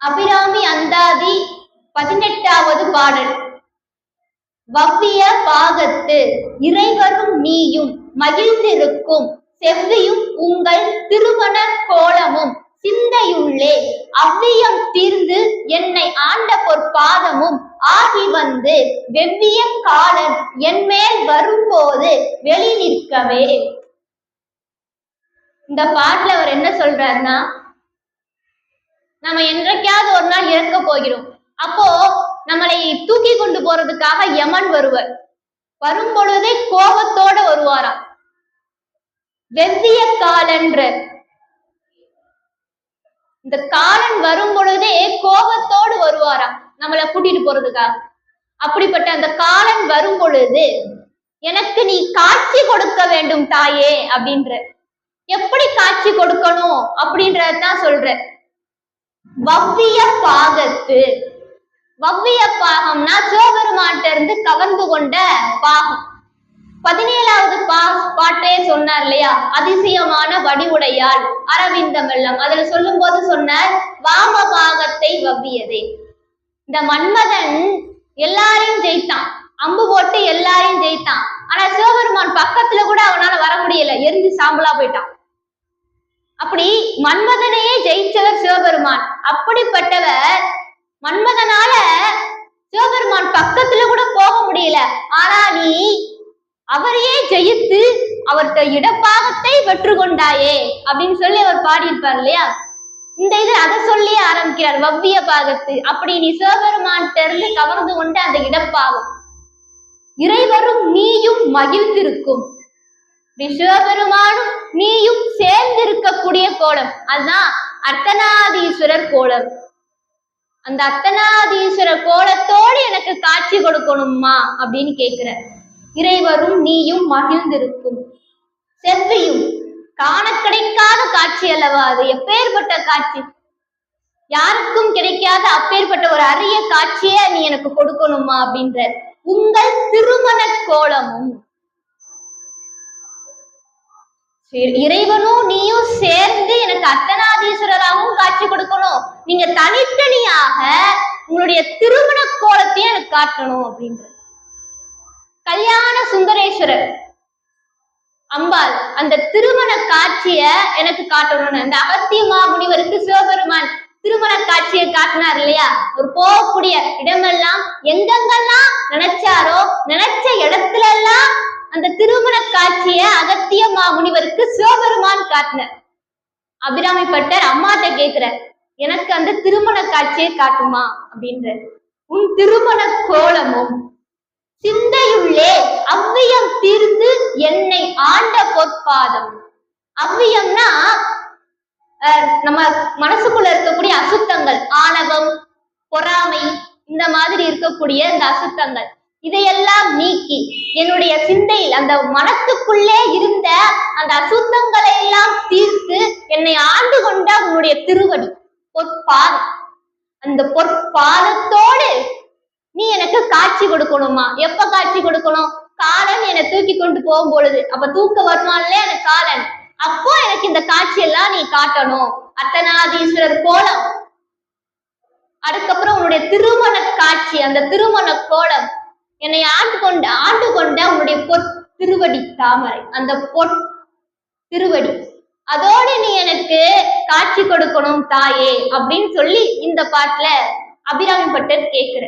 அபிராமி அந்தாதி பதினெட்டாவது பாடல். வவ்விய பாகத்து இறைவரும் நீயும் மகிழ்ந்திருக்கும். செவ்வியும் உங்கள் திருமண கோலமும் சிந்தையுள்ளே அவ்வியம் தீர்ந்து என்னை ஆண்ட பொற்பாதமும் ஆகி வந்து வெவ்விய காலன் என் மேல் வரும்போது வெளி நிற்கவே இந்த பாட்டுல அவர் என்ன சொல்றாருன்னா நம்ம என்றைக்காவது ஒரு நாள் இறக்க போகிறோம். அப்போ நம்மளை தூக்கி கொண்டு போறதுக்காக யமன் வருவர். வரும் பொழுதே கோபத்தோட வருவாராம். வெவ்விய காலன்ற. இந்த காலன் வரும் பொழுதே கோபத்தோடு வருவாராம் நம்மளை கூட்டிட்டு போறதுக்காக. அப்படிப்பட்ட அந்த காலன் வரும் பொழுது எனக்கு நீ காட்சி கொடுக்க வேண்டும் தாயே அப்படின்ற எப்படி காட்சி கொடுக்கணும்? அப்படின்றதான் சொல்ற வவ்விய பாகத்து. வவ்விய பாகம்னா சிவபெருமான்ட்ட இருந்து கவர்ந்து கொண்ட பாகம். பதினேழாவது பா பாட்டே சொன்னார் இல்லையா? அதிசயமான வடிவுடையால் அரவிந்த வெள்ளம். அதுல சொல்லும் போது சொன்னார் வாம பாகத்தை வவ்வியதே. இந்த மன்மதன் எல்லாரையும் ஜெயித்தான். அம்பு போட்டு எல்லாரையும் ஜெயித்தான். ஆனா சிவபெருமான் பக்கத்துல கூட அவனால வர முடியல. எரிஞ்சு சாம்பலா போயிட்டான். அப்படி மன்மதனையே ஜெயிச்சவர் சிவபெருமான். அப்படிப்பட்டவர் மன்மதனால சிவபெருமான் பக்கத்துல கூட போக முடியல. ஆனா நீ அவரையே ஜெயித்து அவர்கிட்ட இடப்பாகத்தை வெற்று கொண்டாயே அப்படின்னு சொல்லி அவர் பாடியிருப்பார் இல்லையா? இந்த இது அதை சொல்லி ஆரம்பிக்கிறார் வவ்விய பாகத்து. அப்படி நீ சிவபெருமான் இருந்து கவர்ந்து கொண்ட அந்த இடப்பாகம். இறைவரும் நீயும் மகிழ்ந்திருக்கும். விஸ்வபெருமானும் நீயும் சேர்ந்து இருக்கக்கூடிய கோலம். அதுதான் அர்த்தநாதீஸ்வரர் கோலம். அந்த அர்த்தநாதீஸ்வரர் கோலத்தோடு எனக்கு காட்சி கொடுக்கணுமா அப்படின்னு கேக்குற இறைவரும் நீயும் மகிழ்ந்திருக்கும். செவ்வியும் காண கிடைக்காத காட்சி அல்லவா அது? எப்பேற்பட்ட காட்சி? யாருக்கும் கிடைக்காத அப்பேற்பட்ட ஒரு அரிய காட்சியை நீ எனக்கு கொடுக்கணுமா அப்படின்ற உங்கள் திருமண கோலமும். இறைவனும் நீயும் சேர்ந்து எனக்கு அர்த்தநாதீஸ்வரராகவும் காட்சி கொடுக்கணும். நீங்க தனித்தனியாக உங்களுடைய திருமண கோலத்தையும் எனக்கு காட்டணும் அப்படின்ற. கல்யாண சுந்தரேஸ்வரர் அம்பாள் அந்த திருமண காட்சிய எனக்கு காட்டணும்னு. அந்த அகத்தியமா முனிவருக்கு சிவபெருமான் திருமண காட்சியை காட்டினார் இல்லையா? ஒரு போகக்கூடிய இடமெல்லாம் எங்கெங்கெல்லாம் நினைச்சாரோ நினைச்ச இடத்துல எல்லாம் அந்த திருமண காட்சிய அகத்திய மாமுனிவருக்கு சிவபெருமான் காட்டினார். அபிராமி பட்டர் அம்மாட்ட கேக்குற எனக்கு அந்த திருமண காட்சியை காட்டுமா? அப்படின்ற உன் திருமண கோலமும் சிந்தையுள்ளே அவ்வியம் தீர்ந்து என்னை ஆண்ட பொற்பாதம். அவ்வியம்னா அஹ், நம்ம மனசுக்குள்ள இருக்கக்கூடிய அசுத்தங்கள் ஆணவம் பொறாமை இந்த மாதிரி இருக்கக்கூடிய இந்த அசுத்தங்கள். இதையெல்லாம் நீக்கி என்னுடைய சிந்தையில் அந்த மனத்துக்குள்ளே இருந்த அந்த அசுத்தங்களை எல்லாம் தீர்த்து என்னை ஆண்டு கொண்ட உன்னுடைய திருவடி பொற்பாதம் அந்த பொற்பாதத்தோடு நீ எனக்கு காட்சி கொடுக்கணுமா? எப்ப காட்சி கொடுக்கணும்? காலன் என்னை தூக்கி கொண்டு போகும் பொழுது அப்ப தூக்க வருமானல எனக்கு காலன். அப்போ எனக்கு இந்த காட்சியெல்லாம் நீ காட்டணும். அர்த்தநாதீஸ்வரர் கோலம். அதுக்கப்புறம் உன்னுடைய திருமண காட்சி அந்த திருமண கோலம். என்னை ஆண்டு கொண்ட ஆண்டு கொண்ட உன்னுடைய பொற் திருவடி தாமரை. அந்த பொற் திருவடி. அதோடு நீ எனக்கு காட்சி கொடுக்கணும் தாயே அப்படின்னு சொல்லி இந்த பாட்டுல அபிராமி பட்டர் கேக்குற